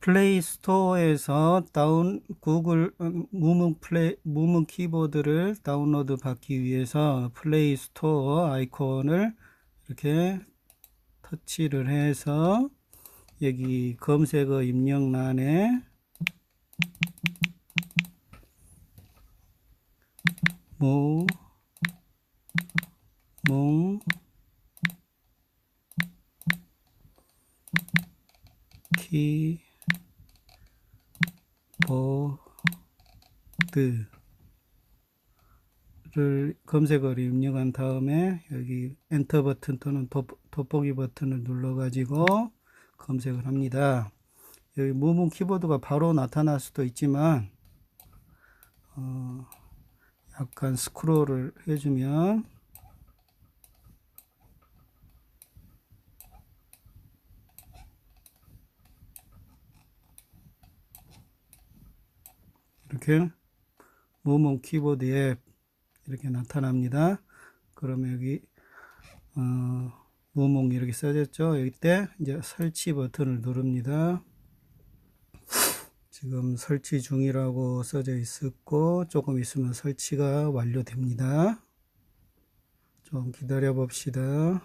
플레이 스토어에서 다운 구글 음, 무문 플레이 무문 키보드를 다운로드 받기 위해서 플레이 스토어 아이콘을 이렇게 터치를 해서 여기 검색어 입력란에 무, 뭉, 키, 보드 를 검색어를 입력한 다음에 여기 엔터 버튼 또는 돋- 돋보기 버튼을 눌러 가지고 검색을 합니다. 여기 무문 키보드가 바로 나타날 수도 있지만 어, 약간 스크롤을 해주면 이렇게 무문 키보드 앱 이렇게 나타납니다. 그러면 여기 어, 무문 이렇게 써졌죠. 여기 때 이제 설치 버튼을 누릅니다. 지금 설치 중이라고 써져 있었고 조금 있으면 설치가 완료됩니다. 좀 기다려 봅시다.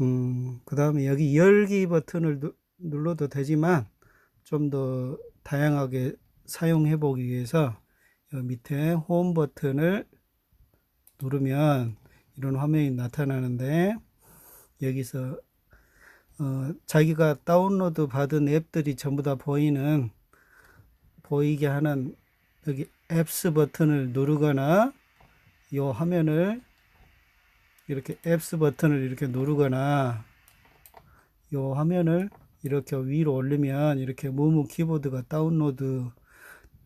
음, 그 다음에 여기 열기 버튼을 누- 눌러도 되지만 좀 더 다양하게 사용해 보기 위해서 밑에 홈 버튼을 누르면 이런 화면이 나타나는데 여기서 어, 자기가 다운로드 받은 앱들이 전부 다 보이는 보이게 하는 여기 앱스 버튼을 누르거나 이 화면을 이렇게 앱스 버튼을 이렇게 누르거나 이 화면을 이렇게 위로 올리면 이렇게 무무 키보드가 다운로드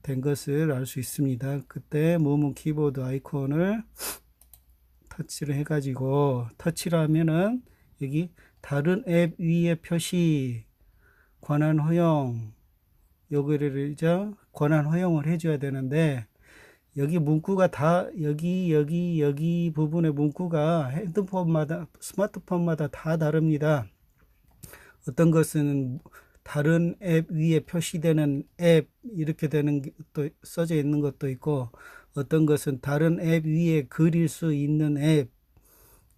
된 것을 알 수 있습니다. 그때 무무 키보드 아이콘을 터치를 해가지고 터치를 하면은 여기 다른 앱 위에 표시 권한 허용 요거를 이제 권한 허용을 해줘야 되는데 여기 문구가 다 여기 여기 여기 부분의 문구가 핸드폰마다 스마트폰마다 다 다릅니다. 어떤 것은 다른 앱 위에 표시되는 앱 이렇게 되는 또 써져 있는 것도 있고 어떤 것은 다른 앱 위에 그릴 수 있는 앱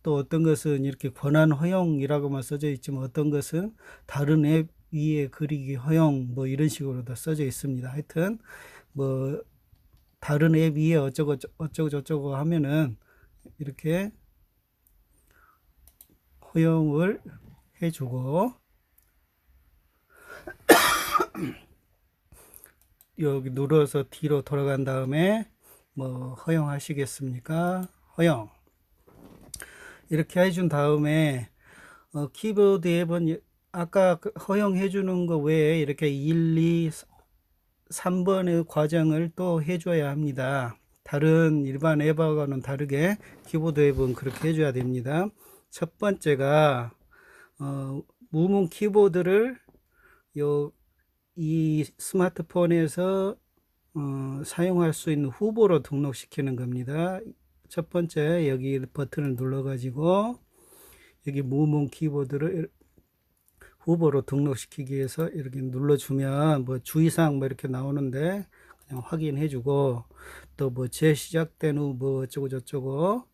또 어떤 것은 이렇게 권한 허용이라고만 써져 있지만 어떤 것은 다른 앱 위에 그리기 허용 뭐 이런 식으로 다 써져 있습니다. 하여튼 뭐 다른 앱 위에 어쩌고 어쩌고 저쩌고 하면은 이렇게 허용을 해주고 여기 눌러서 뒤로 돌아간 다음에 뭐 허용하시겠습니까? 허용 이렇게 해준 다음에 어, 키보드 앱은 아까 그 허용해 주는 거 외에 이렇게 1, 2, 3번의 과정을 또 해줘야 합니다. 다른 일반 앱하고는 다르게 키보드 앱은 그렇게 해줘야 됩니다. 첫 번째가 어, 무문 키보드를 요 이 스마트폰에서 어, 사용할 수 있는 후보로 등록시키는 겁니다. 첫 번째 여기 버튼을 눌러 가지고 여기 무문 키보드를 후보로 등록시키기 위해서 이렇게 눌러주면 뭐 주의사항 뭐 이렇게 나오는데 그냥 확인해 주고 또 뭐 재시작된 후 뭐 어쩌고 저쩌고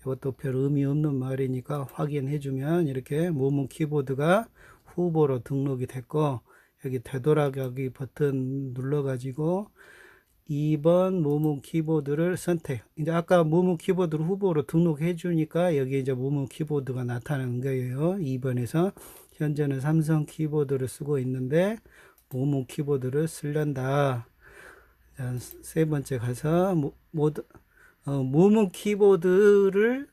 이것도 별 의미 없는 말이니까 확인해 주면 이렇게 무문 키보드가 후보로 등록이 됐고 여기 되돌아가기 버튼 눌러 가지고 2번 무문 키보드를 선택. 이제 아까 무문 키보드를 후보로 등록해 주니까 여기 이제 무문 키보드가 나타나는 거예요. 2번에서 현재는 삼성 키보드를 쓰고 있는데 무문 키보드를 쓰련다. 자, 세 번째 가서 모, 모드, 어, 무문 키보드를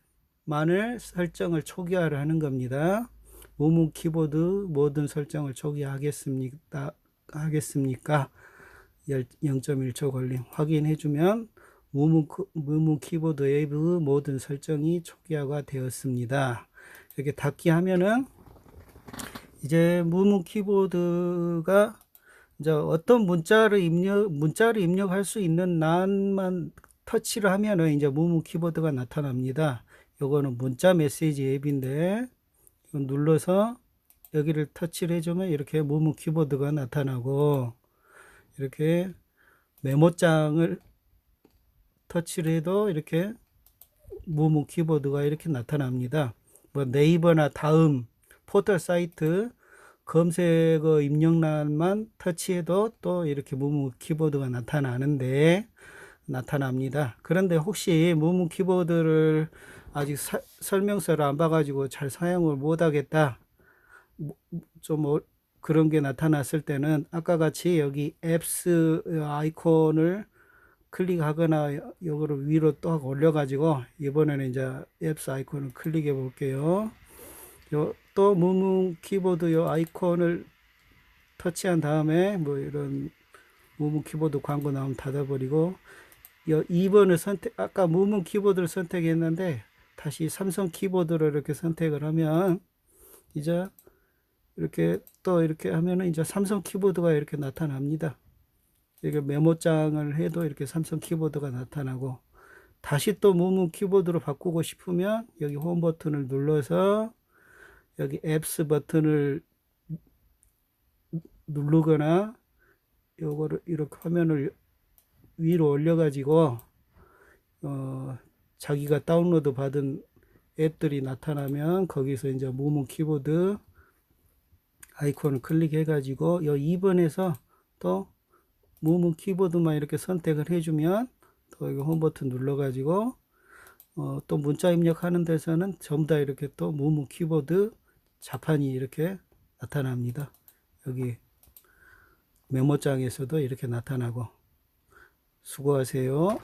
만을 설정을 초기화를 하는 겁니다. 무문 키보드 모든 설정을 초기화하겠습니까? 하겠습니까? 0.1초 걸림 확인해 주면 무문, 무문 키보드의 그 모든 설정이 초기화가 되었습니다. 이렇게 닫기 하면은 이제 무문 키보드가 이제 어떤 문자를 입력 문자를 입력할 수 있는 란만 터치를 하면은 이제 무문 키보드가 나타납니다. 요거는 문자 메시지 앱인데 눌러서 여기를 터치를 해주면 이렇게 무문 키보드가 나타나고 이렇게 메모장을 터치를 해도 이렇게 무문 키보드가 이렇게 나타납니다. 뭐 네이버나 다음 포털 사이트 검색어 입력란만 터치해도 또 이렇게 무문 키보드가 나타나는데 나타납니다. 그런데 혹시 무문 키보드를 아직 사- 설명서를 안 봐가지고 잘 사용을 못 하겠다. 뭐, 좀 어- 그런 게 나타났을 때는 아까 같이 여기 앱스 아이콘을 클릭하거나 요- 요거를 위로 또 올려가지고 이번에는 이제 앱스 아이콘을 클릭해 볼게요. 요, 또 무문 키보드 요 아이콘을 터치한 다음에 뭐 이런 무문 키보드 광고 나오면 닫아버리고 요 2번을 선택 아까 무문 키보드를 선택했는데 다시 삼성 키보드를 이렇게 선택을 하면 이제 이렇게 또 이렇게 하면은 이제 삼성 키보드가 이렇게 나타납니다. 이렇게 메모장을 해도 이렇게 삼성 키보드가 나타나고 다시 또 무문 키보드로 바꾸고 싶으면 여기 홈 버튼을 눌러서 여기 앱스 버튼을 누르거나 요거를 이렇게 화면을 위로 올려 가지고 어 자기가 다운로드 받은 앱들이 나타나면 거기서 이제 무문 키보드 아이콘을 클릭해 가지고 요 2번에서 또 무문 키보드만 이렇게 선택을 해주면 또 이거 홈 버튼 눌러 가지고 어, 또 문자 입력하는 데서는 전부 다 이렇게 또 무문 키보드 자판이 이렇게 나타납니다. 여기 메모장에서도 이렇게 나타나고 수고하세요.